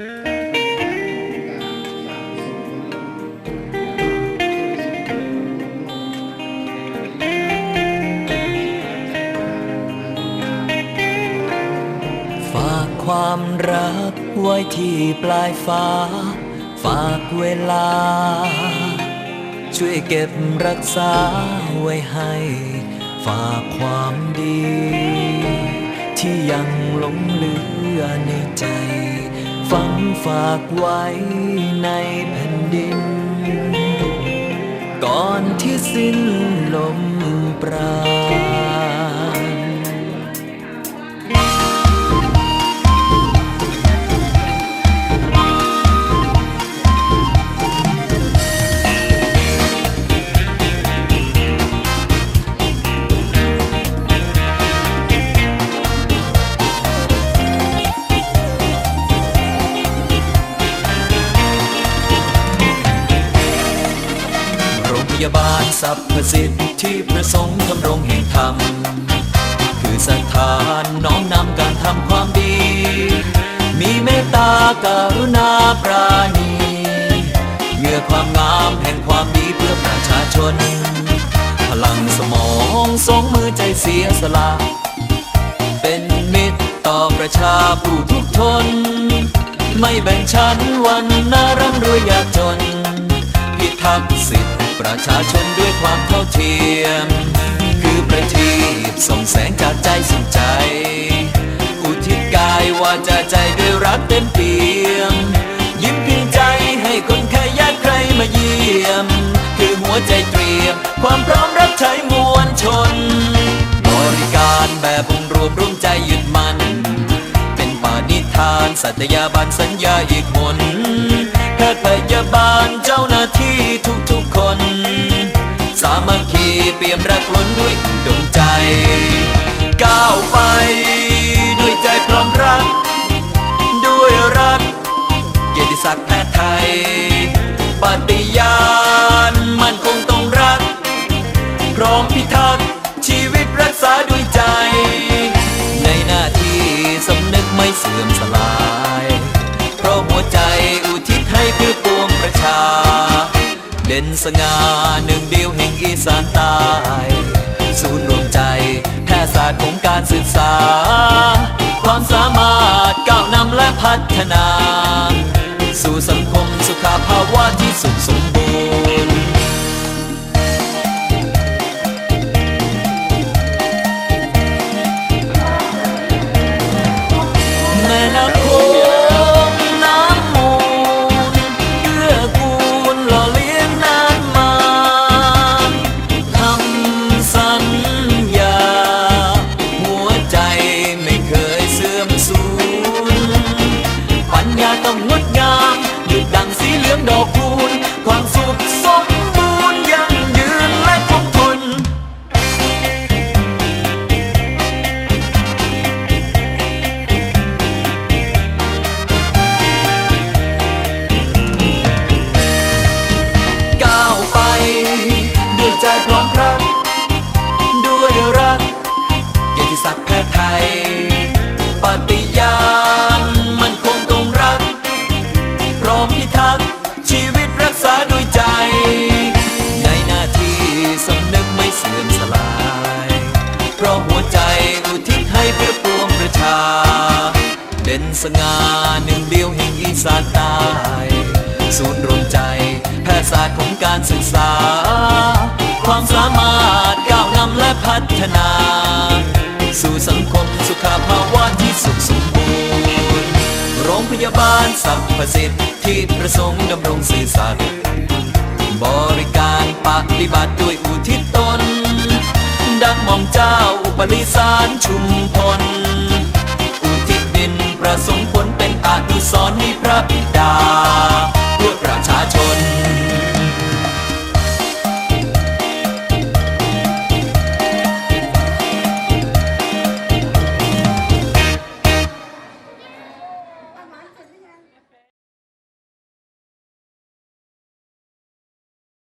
ฝากความรักไว้ที่ปลายฟ้า ฝากเวลา ช่วยเก็บรักษาไว้ให้ ฝากความดี ที่ยังหลงเหลือในใจ ฝังฝากไว้ในแผ่นดิน ก่อนที่สิ้นลมปราณ ยาบาลสรรพสิทธิ์ที่ประสงค์ดำรงแห่งธรรม คือสถานน้อมนำการทำความดี มีเมตตาการุณาปราณีเงื่อความงามแห่งความดีเพื่อประชาชน พลังสมองสองมือใจเสียสละ เป็นมิตรต่อประชาผู้ทุกทน ไม่แบ่งชั้นวันนารำรวยยากจน พิทักษ์สิทธิ ประชาชนด้วยความเท่าเทียม คือประทีปส่องแสงจากใจสุขใจ อุทิศกายวาจาใจด้วยรักเต็มเปี่ยม ยิ้มเพียงใจให้คนแค่ยากใครมาเยี่ยม คือหัวใจเตรียม ความพร้อมรับใช้มวลชน บริการแบบองรวมร่วมใจยึดมันเป็นปาณิธาน สัตยาบันสัญญาอีก ก้าวไป ด้วยใจพร้อมรัก ด้วยรัก เกียรติศักดิ์แพทย์ไทย ปฏิญาณมันคงต้องรัก พร้อมพิทักษ์ชีวิตรักษาด้วยใจ ในหน้าที่สำนึกไม่เสื่อมสลาย เพราะหัวใจอุทิศให้เพื่อปวงประชา เด่นสง่าหนึ่งเดียวแห่งอีสาน สของการศึกษา ความสามารถก้าวนำและพัฒนา ศักดิ์แพทย์ไทย ปฏิญาณมันคงต้องรัก พร้อมพิทักษ์ชีวิตรักษาด้วยใจ ในหน้าที่สำนึกไม่เสื่อมสลาย เพราะหัวใจอุทิศให้เพื่อปวงประชา เด่นสง่าหนึ่งเดียวแห่งอีสานใต้ศูนย์รวมใจแพทยศาสตร์ของการศึกษา ความสามารถก้าวนำและพัฒนา พสิทธิ์ที่ประสงค์ดำรงสื่อสัตย์บริการปฏิบัติด้วยอุทิศตน ดังมองเจ้าอุปริสารชุมพล อุทิศดินประสงค์ผลเป็นอนุสรณ์ให้พระบิดา